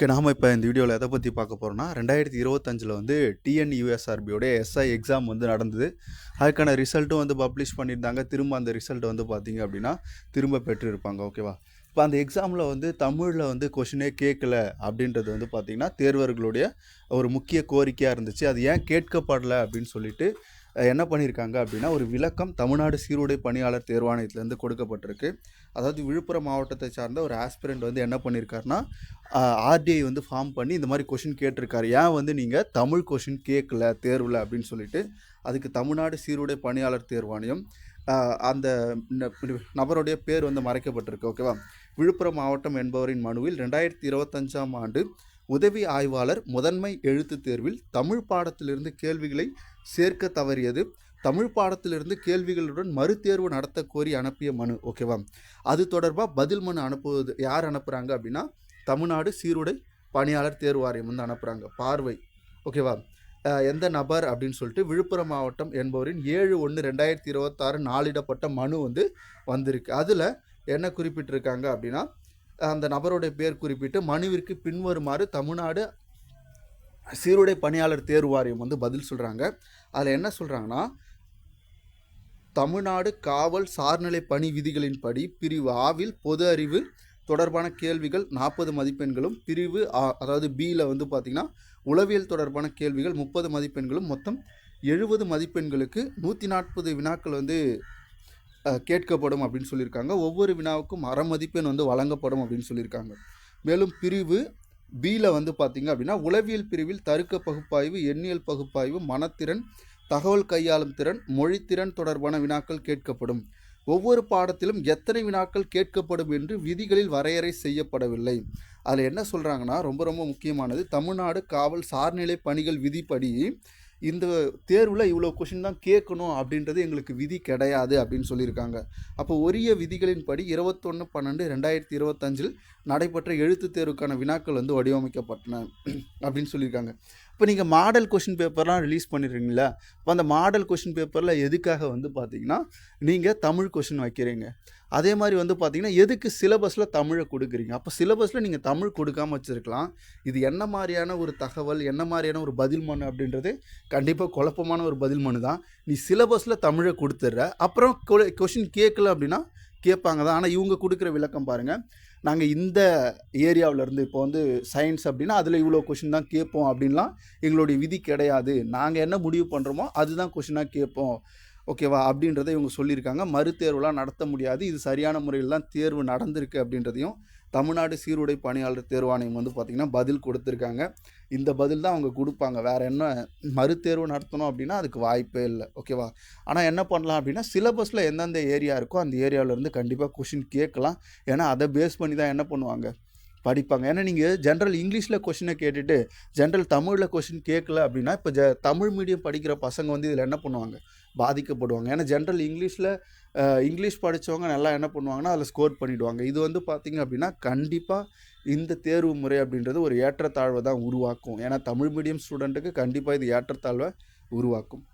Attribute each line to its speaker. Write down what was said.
Speaker 1: Okay நாம் இப்போ இந்த வீடியோவில் எதை பற்றி பார்க்க போகிறோம்னா ரெண்டாயிரத்தி இருபத்தஞ்சில் வந்து டிஎன்யூஎஸ்ஆர்பியோட எஸ்ஐ எக்ஸாம் வந்து நடந்தது. அதுக்கான ரிசல்ட்டும் வந்து பப்ளிஷ் பண்ணியிருந்தாங்க. திரும்ப அந்த ரிசல்ட் வந்து பார்த்தீங்க அப்படின்னா திரும்ப பெற்றிருப்பாங்க. ஓகேவா இப்போ அந்த எக்ஸாமில் வந்து தமிழில் வந்து கொஷினே கேட்கல அப்படின்றது வந்து பார்த்திங்கன்னா தேர்வர்களுடைய ஒரு முக்கிய கோரிக்கையாக இருந்துச்சு. அது ஏன் கேட்கப்படலை அப்படின்னு சொல்லிட்டு என்ன பண்ணியிருக்காங்க அப்படின்னா ஒரு விளக்கம் தமிழ்நாடு சீருடை பணியாளர் தேர்வாணையத்திலேருந்து கொடுக்கப்பட்டிருக்கு. அதாவது விழுப்புரம் மாவட்டத்தை சார்ந்த ஒரு ஆஸ்பிரண்ட் வந்து என்ன பண்ணியிருக்காருன்னா ஆர்டிஐ வந்து ஃபார்ம் பண்ணி இந்த மாதிரி கொஷின் கேட்டிருக்காரு. ஏன் வந்து நீங்கள் தமிழ் கொஷின் கேட்கல தேர்வில் அப்படின்னு சொல்லிட்டு அதுக்கு தமிழ்நாடு சீருடை பணியாளர் தேர்வாணையம் அந்த நபருடைய பேர் வந்து மறைக்கப்பட்டிருக்கு ஓகேவா? விழுப்புரம் மாவட்டம் என்பவரின் மனுவில் ரெண்டாயிரத்தி இருபத்தஞ்சாம் ஆண்டு உதவி ஆய்வாளர் முதன்மை எழுத்து தேர்வில் தமிழ் பாடத்திலிருந்து கேள்விகளை சேர்க்க தவறியது. தமிழ் பாடத்திலிருந்து கேள்விகளுடன் மறுதேர்வு நடத்த கோரி அனுப்பிய மனு ஓகேவா? அது தொடர்பாக பதில் மனு அனுப்புவது யார் அனுப்புகிறாங்க அப்படின்னா தமிழ்நாடு சீருடை பணியாளர் தேர்வு வாரியம் வந்து அனுப்புகிறாங்க பார்வை ஓகேவா? எந்த நபர் அப்படின்னு சொல்லிட்டு விழுப்புரம் மாவட்டம் என்பவரின் ஏழு ஒன்று ரெண்டாயிரத்தி இருபத்தாறு நாளிடப்பட்ட மனு வந்து வந்திருக்கு. அதில் என்ன குறிப்பிட்டிருக்காங்க அப்படின்னா அந்த நபருடைய பேர் குறிப்பிட்டு மனுவிற்கு பின்வருமாறு தமிழ்நாடு சீருடை பணியாளர் தேர்வு வாரியம் வந்து பதில் சொல்கிறாங்க அதில் என்ன சொல்கிறாங்கன்னா தமிழ்நாடு காவல் சார்நிலை பணி விதிகளின்படி பிரிவு ஆவில் பொது அறிவு தொடர்பான கேள்விகள் நாற்பது மதிப்பெண்களும் பிரிவு ஆ அதாவது பியில் வந்து பார்த்திங்கன்னா உளவியல் தொடர்பான கேள்விகள் முப்பது மதிப்பெண்களும் மொத்தம் எழுபது மதிப்பெண்களுக்கு நூற்றி நாற்பது வினாக்கள் வந்து கேட்கப்படும் அப்படின்னு சொல்லியிருக்காங்க. ஒவ்வொரு வினாவுக்கும் அரை மதிப்பெண் வந்து வழங்கப்படும் அப்படின்னு சொல்லியிருக்காங்க. மேலும் பிரிவு பியில் வந்து பார்த்திங்க அப்படின்னா உளவியல் பிரிவில் தருக்க பகுப்பாய்வு எண்ணியல் பகுப்பாய்வு மனத்திறன் தகவல் கையாளும் திறன் மொழித்திறன் தொடர்பான வினாக்கள் கேட்கப்படும். ஒவ்வொரு பாடத்திலும் எத்தனை வினாக்கள் கேட்கப்படும் என்று விதிகளில் வரையறை செய்யப்படவில்லை. அதில் என்ன சொல்கிறாங்கன்னா ரொம்ப ரொம்ப முக்கியமானது. தமிழ்நாடு காவல் சார்நிலை பணிகள் விதிப்படி இந்த தேர்வில் இவ்வளோ கொஷின் தான் கேட்கணும் அப்படின்றது எங்களுக்கு விதி கிடையாது அப்படின்னு சொல்லியிருக்காங்க. அப்போ உரிய விதிகளின்படி இருபத்தொன்று பன்னெண்டு ரெண்டாயிரத்தி இருபத்தஞ்சில் நடைபெற்ற எழுத்துத் தேர்வுக்கான வினாக்கள் வந்து வடிவமைக்கப்பட்டன அப்படின்னு சொல்லியிருக்காங்க. இப்போ நீங்கள் மாடல் கொஷின் பேப்பர்லாம் ரிலீஸ் பண்ணிடுறீங்களா? இப்போ அந்த மாடல் கொஷின் பேப்பரில் எதுக்காக வந்து பார்த்தீங்கன்னா நீங்கள் தமிழ் கொஷின் வைக்கிறீங்க. அதே மாதிரி வந்து பார்த்தீங்கன்னா எதுக்கு சிலபஸில் தமிழை கொடுக்குறீங்க? அப்போ சிலபஸில் நீங்கள் தமிழ் கொடுக்காம வச்சுருக்கலாம். இது என்ன மாதிரியான ஒரு தகவல் என்ன மாதிரியான ஒரு பதில் மனு அப்படின்றது கண்டிப்பாக குழப்பமான ஒரு பதில் மனு தான். நீ சிலபஸில் தமிழை கொடுத்துட்ற. அப்புறம் கொஷின் கேட்கல அப்படின்னா கேட்பாங்க தான். ஆனால் இவங்க கொடுக்குற விளக்கம் பாருங்கள் நாங்கள் இந்த ஏரியாவில் இருந்து இப்போ வந்து சயின்ஸ் அப்படின்னா அதில் இவ்வளோ கொஷின் தான் கேட்போம் அப்படின்லாம் எங்களுடைய விதி கிடையாது. நாங்கள் என்ன முடிவு பண்ணுறோமோ அதுதான் கொஷினாக கேட்போம். ஓகேவா அப்படின்றத இவங்க சொல்லியிருக்காங்க. மறுதேர்வுலாம் நடத்த முடியாது. இது சரியான முறையில் தான் தேர்வு நடந்திருக்கு அப்படின்றதையும் தமிழ்நாடு சீருடை பணியாளர் தேர்வாணையம் வந்து பார்த்திங்கன்னா பதில் கொடுத்துருக்காங்க. இந்த பதில் தான் அவங்க கொடுப்பாங்க. வேறு என்ன மறுதேர்வு நடத்தணும் அப்படின்னா அதுக்கு வாய்ப்பே இல்லை. ஓகேவா ஆனால் என்ன பண்ணலாம் அப்படின்னா சிலபஸில் எந்தெந்த ஏரியா இருக்கோ அந்த ஏரியாவிலேருந்து கண்டிப்பாக கொஷின் கேட்கலாம். ஏன்னா அதை பேஸ் பண்ணி தான் என்ன பண்ணுவாங்க? படிப்பாங்க. ஏன்னா நீங்கள் ஜென்ரல் இங்கிலீஷில் கொஷினை கேட்டுட்டு ஜென்ரல் தமிழில் கொஷின் கேட்கல அப்படின்னா இப்போ ஜ தமிழ் மீடியம் படிக்கிற பசங்க வந்து இதில் என்ன பண்ணுவாங்க? பாதிக்கப்படுவாங்க. ஏன்னா ஜென்ரல் இங்கிலீஷில் இங்கிலீஷ் படித்தவங்க நல்லா என்ன பண்ணுவாங்கன்னா அதில் ஸ்கோர் பண்ணிவிடுவாங்க இது வந்து பார்த்திங்க அப்படின்னா கண்டிப்பாக இந்த தேர்வு முறை அப்படின்றது ஒரு ஏற்றத்தாழ்வை தான் உருவாக்கும். ஏன்னா தமிழ் மீடியம் ஸ்டூடெண்ட்டுக்கு கண்டிப்பாக இது ஏற்றத்தாழ்வை உருவாக்கும்.